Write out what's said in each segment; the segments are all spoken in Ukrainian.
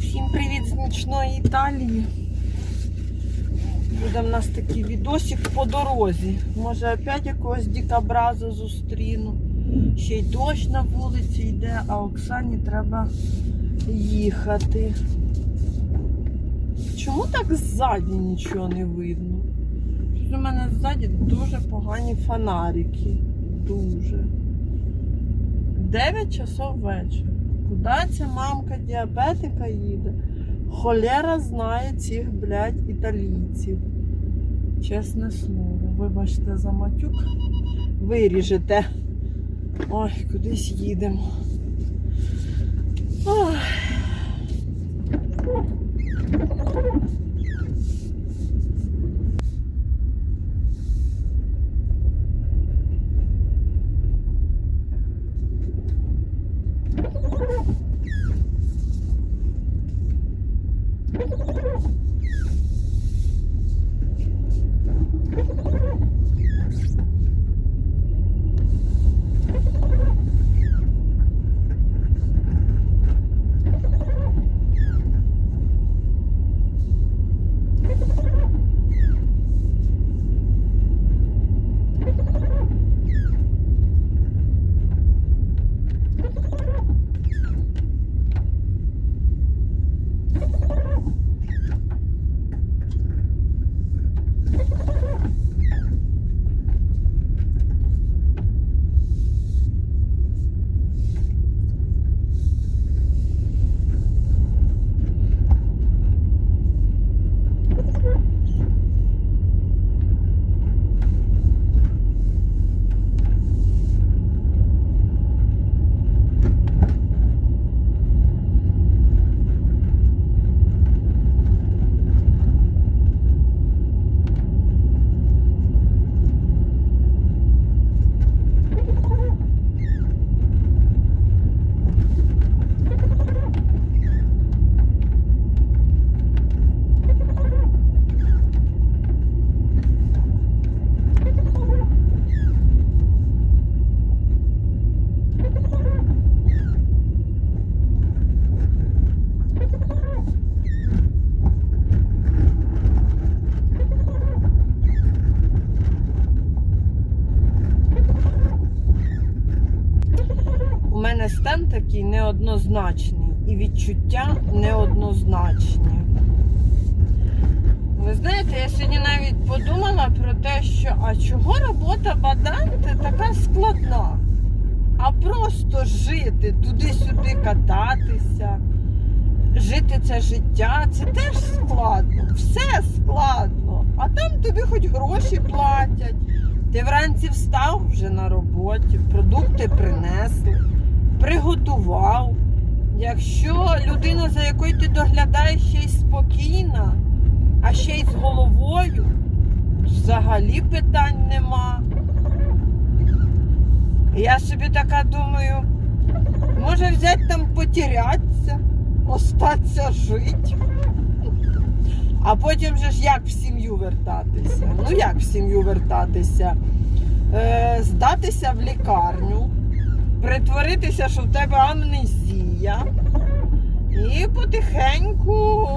Всім привіт з нічної Італії. Буде в нас такий відосик по дорозі. Може опять якогось дикобраза зустріну. Ще й дощ на вулиці йде, а Оксані треба їхати. Чому так ззаді нічого не видно? У мене ззаді дуже погані фонарики. Дуже. 9 часов вечора. Куди ця мамка діабетика їде? Холера знає цих, блядь, італійців. Чесне слово, вибачте за матюк. Виріжете. Ой, кудись їдемо. Ой. Мене стан такий неоднозначний і відчуття неоднозначні. Ви знаєте, я сьогодні навіть подумала про те, що а чого робота баданти така складна? А просто жити, туди-сюди кататися, жити це життя, це теж складно. Все складно. А там тобі хоч гроші платять. Ти вранці встав вже на роботі, продукти принесли приготував. Якщо людина, за якою ти доглядаєш ще й спокійна, а ще й з головою, взагалі питань нема. Я собі така думаю, може взяти там потерятися, остатися жити. А потім же ж як в сім'ю вертатися? Ну як в сім'ю вертатися? Е, здатися в лікарню притворитися, що в тебе амнезія. І потихеньку,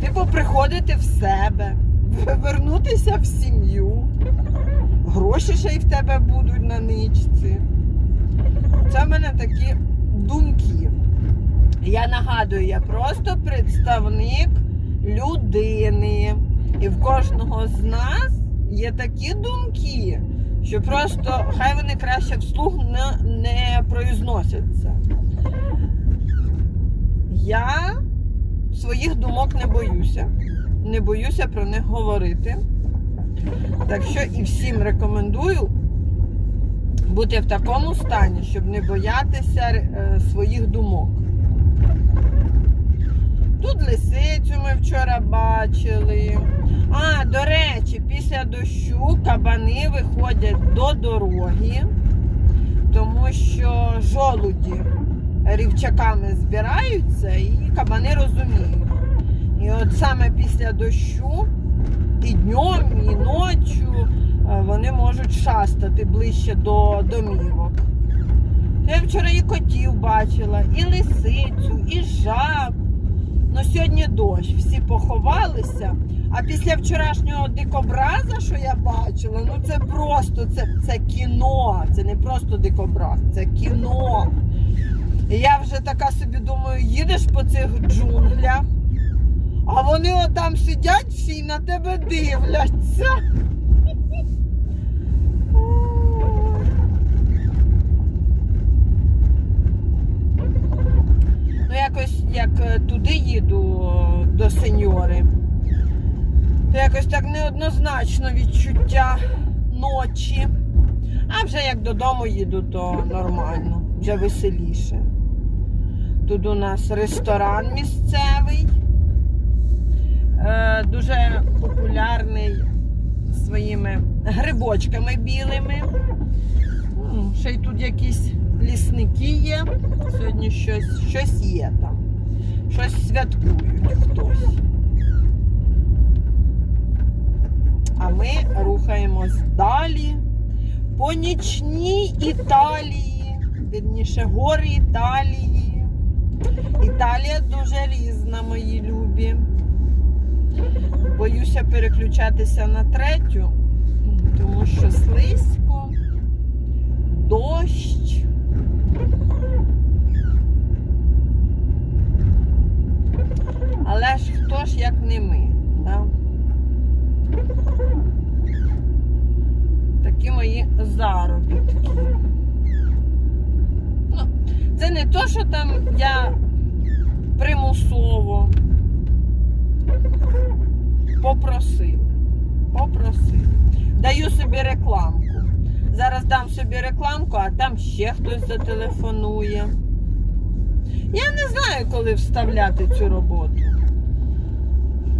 типу, приходити в себе, вернутися в сім'ю. Гроші ще й в тебе будуть на ничці. Це в мене такі думки. Я нагадую, я просто представник людини. І в кожного з нас є такі думки що просто хай вони краще вслух не, не произносяться. Я своїх думок не боюся. Не боюся про них говорити. Так що і всім рекомендую бути в такому стані, щоб не боятися е, своїх думок. Тут лисицю ми вчора бачили. А, до речі, після дощу кабани виходять до дороги, тому що жолуді рівчаками збираються і кабани розуміють. І от саме після дощу і днем, і ночі вони можуть шастати ближче до домівок. Я вчора і котів бачила, і лисицю, і жаб. Ну сьогодні дощ, всі поховалися. А після вчорашнього дикобраза, що я бачила, ну це просто це, це кіно. Це не просто дикобраз, це кіно. І я вже така собі думаю, їдеш по цих джунглях, а вони отам сидять всі і на тебе дивляться. Ну, якось як е, туди їду е, до сеньори, якось так неоднозначно відчуття ночі. А вже як додому їду, то нормально, вже веселіше. Тут у нас ресторан місцевий, е, дуже популярний своїми грибочками білими. Ще й тут якісь лісники є. Сьогодні щось, щось є там. Щось святкують хтось. А ми рухаємось далі по нічній Італії, вірніше, гори Італії. Італія дуже різна, мої любі. Боюся переключатися на третю, тому що слизько, дощ. Але ж хто ж як не ми, да? Такі мої заробітки. Ну, це не то, що там я примусово попросила. Попросила. Даю собі рекламку. Зараз дам собі рекламку, а там ще хтось зателефонує. Я не знаю, коли вставляти цю роботу.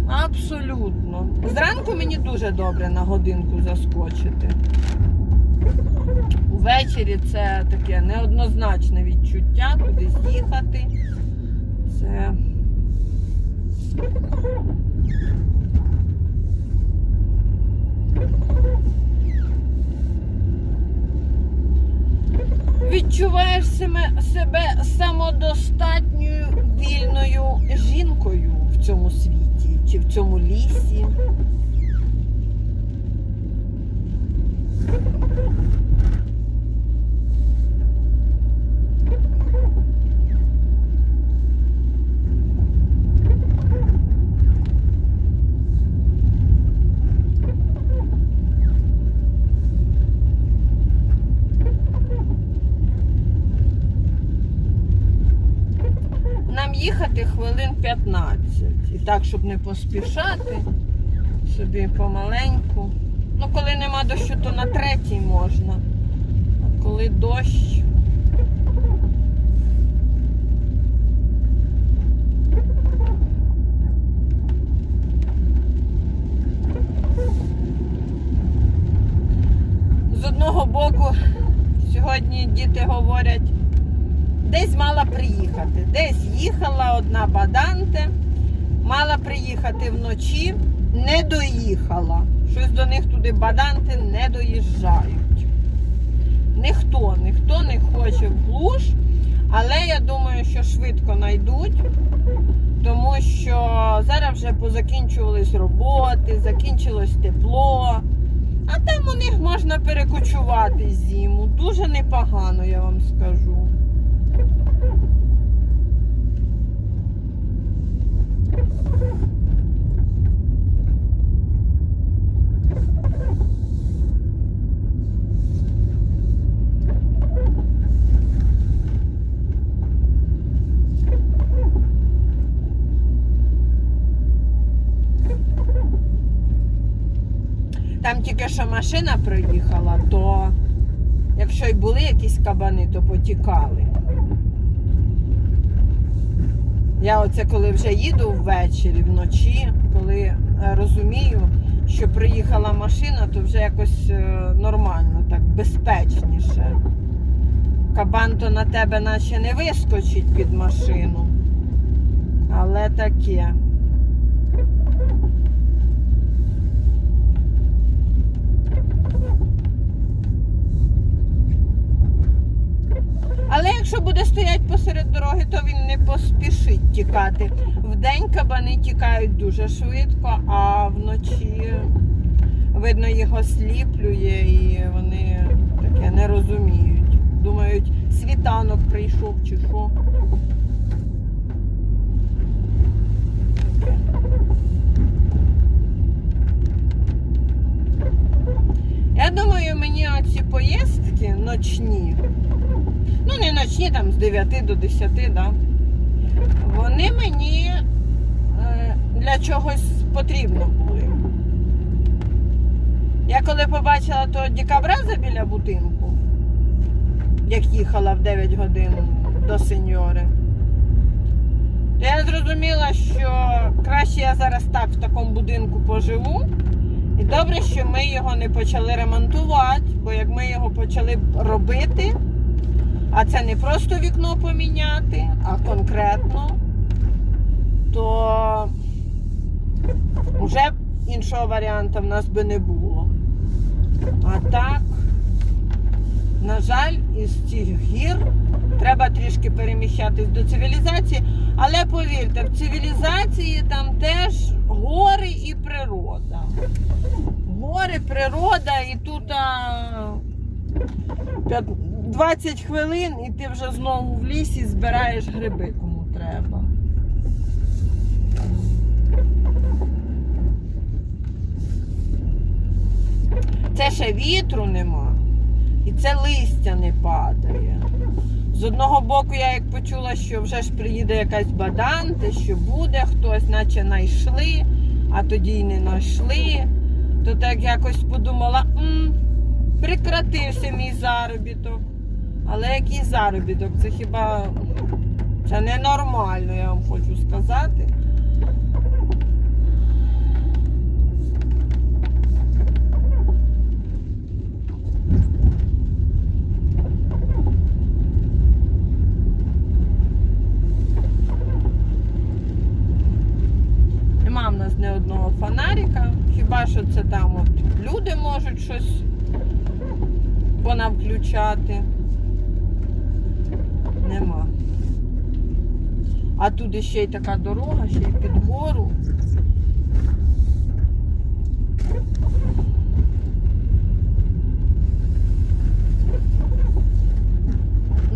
Абсолютно. Зранку мені дуже добре на годинку заскочити. Увечері це таке неоднозначне відчуття, кудись їхати. Це. Відчуваєш себе, самодостатньою вільною жінкою в цьому світі чи в цьому лісі. Нам їхати хвилин 15. І так, щоб не поспішати, собі помаленьку. Ну, коли нема дощу, то на третій можна. А коли дощ. З одного боку, сьогодні діти говорять, десь мала приїхати. Десь їхала одна баданте, мала приїхати вночі, не доїхала. Щось до них туди баданти не доїжджають. Ніхто, ніхто не хоче в глуш, але я думаю, що швидко знайдуть, тому що зараз вже позакінчувались роботи, закінчилось тепло. А там у них можна перекочувати зиму. Дуже непогано, я вам скажу. Що машина проїхала, то якщо й були якісь кабани, то потікали. Я оце коли вже їду ввечері, вночі, коли е, розумію, що приїхала машина, то вже якось е, нормально, так безпечніше. Кабан то на тебе наче не вискочить під машину. Але таке. Але якщо буде стояти посеред дороги, то він не поспішить тікати. Вдень кабани тікають дуже швидко, а вночі видно їх осліплює і вони таке не розуміють. Думають, світанок прийшов чи що. Я думаю, мені оці поїздки ночні, ну не ночні, там з 9 до 10, да, вони мені е, для чогось потрібно були. Я коли побачила того дікабраза біля будинку, як їхала в 9 годин до сеньори, то я зрозуміла, що краще я зараз так в такому будинку поживу. І добре, що ми його не почали ремонтувати, бо як ми його почали робити, а це не просто вікно поміняти, а конкретно, то вже іншого варіанту в нас би не було. А так, на жаль, із цих гір треба трішки переміщатись до цивілізації, але повірте, в цивілізації там теж гори і природа. Гори, природа, і тут а, 20 хвилин, і ти вже знову в лісі збираєш гриби, кому треба. Це ще вітру нема, і це листя не падає. З одного боку, я як почула, що вже ж приїде якась баданта, що буде хтось, наче знайшли, а тоді й не знайшли. То так якось подумала, м прекратився мій заробіток. Але який заробіток? Це хіба це ненормально, я вам хочу сказати. Нема в нас ні одного фонарика. Хіба що це там от люди можуть щось понавключати. Нема. А тут ще й така дорога, ще й під гору.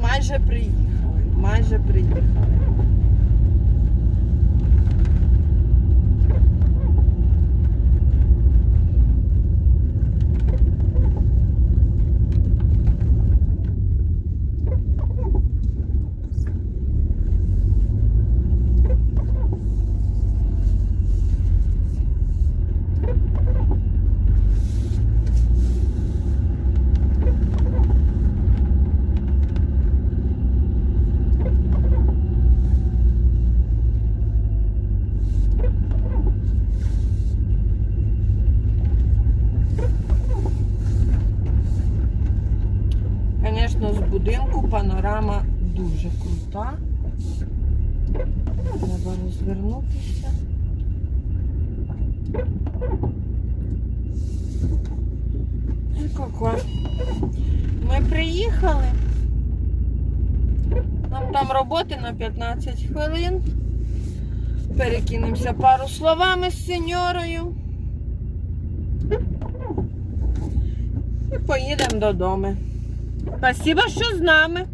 Майже приїхали, майже приїхали. Звісно, з будинку панорама дуже крута. Треба розвернутися. І Ми приїхали. Нам там роботи на 15 хвилин. Перекинемося пару словами з сеньорою. І поїдемо додому. Спасибо, що з нами.